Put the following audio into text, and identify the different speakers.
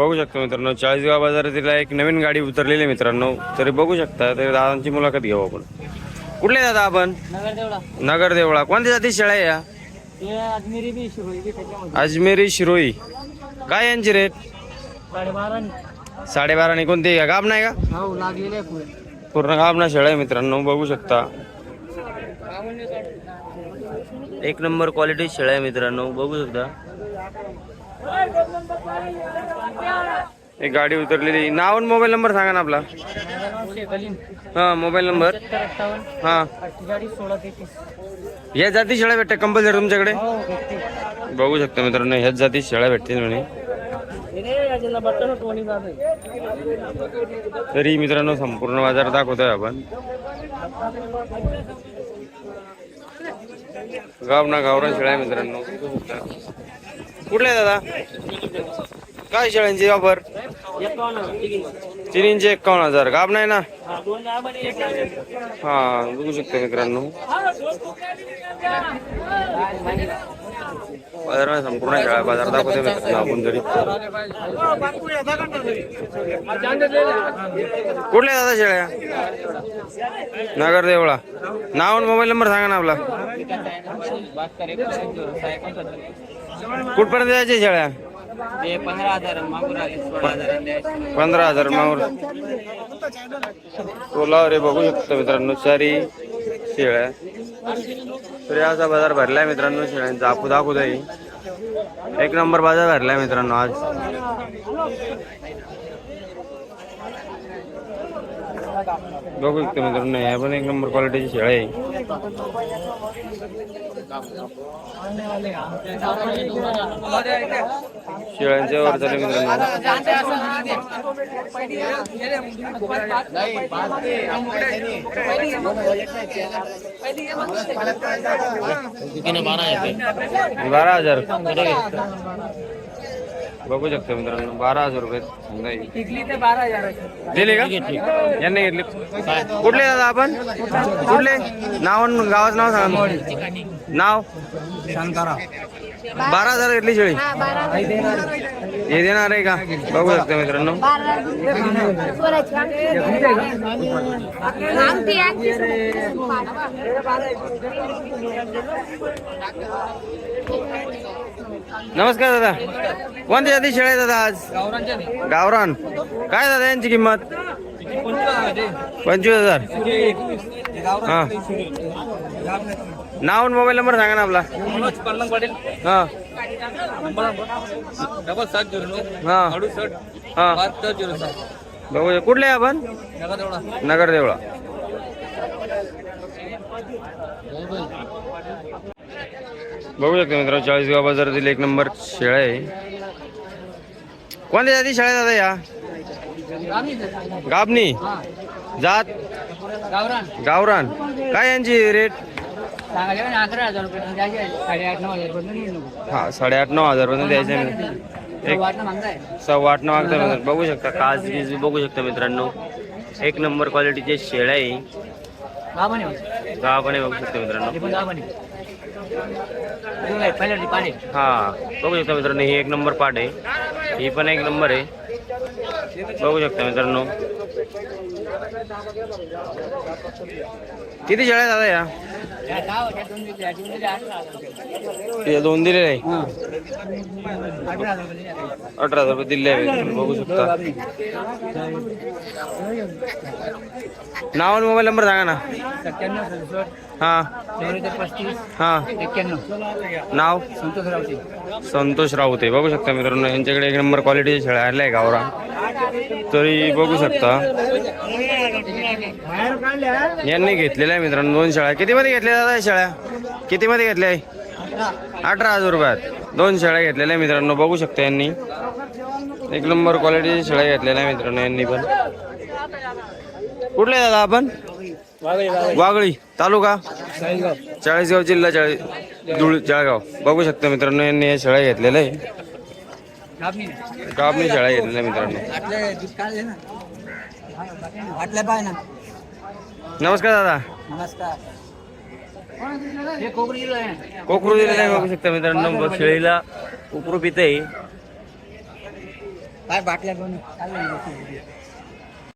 Speaker 1: बघू शकतो मित्रांनो. चाळीसगाव बाजारातील एक नवीन गाडी उतरलेली आहे मित्रांनो. तरी बघू शकता तरी दादांची मुलाखत घेऊ आपण. कुठले दादा आपण?
Speaker 2: नगर देवळा
Speaker 1: कोणत्या जाती शेळ्या आहे या?
Speaker 2: अजमेरी शिरोई
Speaker 1: काय यांची रेट
Speaker 2: साडेबारा
Speaker 1: साडेबाराने. कोणती? का गाब नाही का?
Speaker 2: हो
Speaker 1: पूर्ण. गाब ना शेळ्या मित्रांनो. बघू शकता. एक नंबर क्वालिटी शेळ्या आहे मित्रांनो. बघू शकता. एक गाडी उतरलेली. नाव आणि मोबाईल नंबर सांगा ना आपला. हा मोबाईल नंबर. हा. या जाती शेळ्या भेटते कंपल्सरी तुमच्याकडे? बघू शकतो मित्रांनो ह्याच जाती शेळ्या भेटतील म्हणे. तरी मित्रांनो संपूर्ण बाजार दाखवतोय आपण. गाव ना गावरा शेळ्या आहे मित्रांनो. कुठले दादा? काय शेळ्यांची वापर? तिन्हींचे एकावन्न हजार. गाब नाही ना? हा बघू शकता मित्रांनो. बाजारामध्ये संपूर्ण खेळा बाजार दाखवते मित्रांनो आपण तरी. कुठल्या दादा शेळ्या? नगर देवळा. नाव आणि मोबाईल नंबर सांगा ना आपला. कुठपर्यंत द्यायचे शेळ्या
Speaker 2: पंधरा हजार
Speaker 1: पंधरा हजार रे बघू शकतो मित्रांनो चारी शेळ्या. तरी असा बाजार भरलाय मित्रांनो शेळ्यांचा. आपू दाखवत आहे एक नंबर बाजार भरलाय मित्रांनो आज. बघू शकतो मित्रांनो ह्या पण एक नंबर क्वालिटीची शेळ आहे. शेळ्यांच्या वर झाले मित्रांनो. बारा हजार. बघू शकतो मित्रांनो बारा हजार रुपये समजा येईल.
Speaker 2: बारा
Speaker 1: दिले का? यांनी घेतले. कुठले दादा आपण? कुठले? नाव आणि गावाचं नाव सांगा नाव? बारा हजार घेतली शेळी. हे देणार. आहे का? बघू शकतो मित्रांनो. नमस्कार दादा. कोणत्या जाती शेळ्या आहेत दादा आज? गावरान. काय दादा यांची किंमत? पंचवीस हजार. हा. नाव आणि मोबाईल नंबर सांगा ना आपला. हा.
Speaker 2: डबल सात झिरो नऊ
Speaker 1: हा.
Speaker 2: अडुसष्ट
Speaker 1: हा. बघू कुठले आहे आपण? नगर देवळा. बघू शकतो मित्रांनो चाळीसगाव बाजारातील एक नंबर शेळ्या आहे. कोणत्या जाती शेळ्या दादा या? गाबणी जात?
Speaker 2: गावरान.
Speaker 1: गावरान काय यांची रेट
Speaker 2: हजार रुपये द्यायचे साडेआठ नऊ हजार पर्यंत येईल नको
Speaker 1: हा साडेआठ नऊ हजार पर्यंत द्यायचे. एक सव्वा आठ नऊ मित्रांनो. बघू शकता काच गिज बघू शकता मित्रांनो. एक नंबर क्वालिटीचे शेळ्या आहे.
Speaker 2: दहा म्हणे
Speaker 1: गाव पण आहे बघू शकता मित्रांनो. हां बघू शकता मित्रांनो ही एक नंबर पाट आहे. ही पण एक नंबर आहे. बघू शकता मित्रांनो. किती शेळ्या दादा या? दोन दिलेले आहे अठरा हजार रुपये दिले आहे बघू शकता. नाव आणि मोबाईल नंबर सांगा ना. हा. हा. नाव?
Speaker 2: संतोष रावते.
Speaker 1: संतोष राऊते बघू शकता मित्रांनो यांच्याकडे एक नंबर क्वालिटीचे शेळ्या आल्या आहे गावरा तरी बघू शकता. यांनी घेतलेल्या आहे मित्रांनो दोन शाळा किती मध्ये घेतल्या दादा शाळा किती मध्ये घेतल्या आहे? अठरा हजार रुपयात. दोन शाळा घेतलेल्या आहे मित्रांनो बघू शकता यांनी. एक नंबर क्वालिटीच्या शाळा घेतलेल्या आहे मित्रांनो यांनी पण. कुठले दादा आपण? वागळी तालुका? चाळीसगाव जिल्हा चाळीस धुळ जळगाव. बघू शकता मित्रांनो यांनी या शाळा घेतलेल्या आहे. कापणी शेळ्या घेतलेल्या आहे मित्रांनो.
Speaker 2: वाटलं पाय ना.
Speaker 1: नमस्कार दादा.
Speaker 2: नमस्कार. हे
Speaker 1: कोकरू दिलेला बघू शकता मित्रांनो शेळीला कोकरू पित
Speaker 2: काय बाटल्या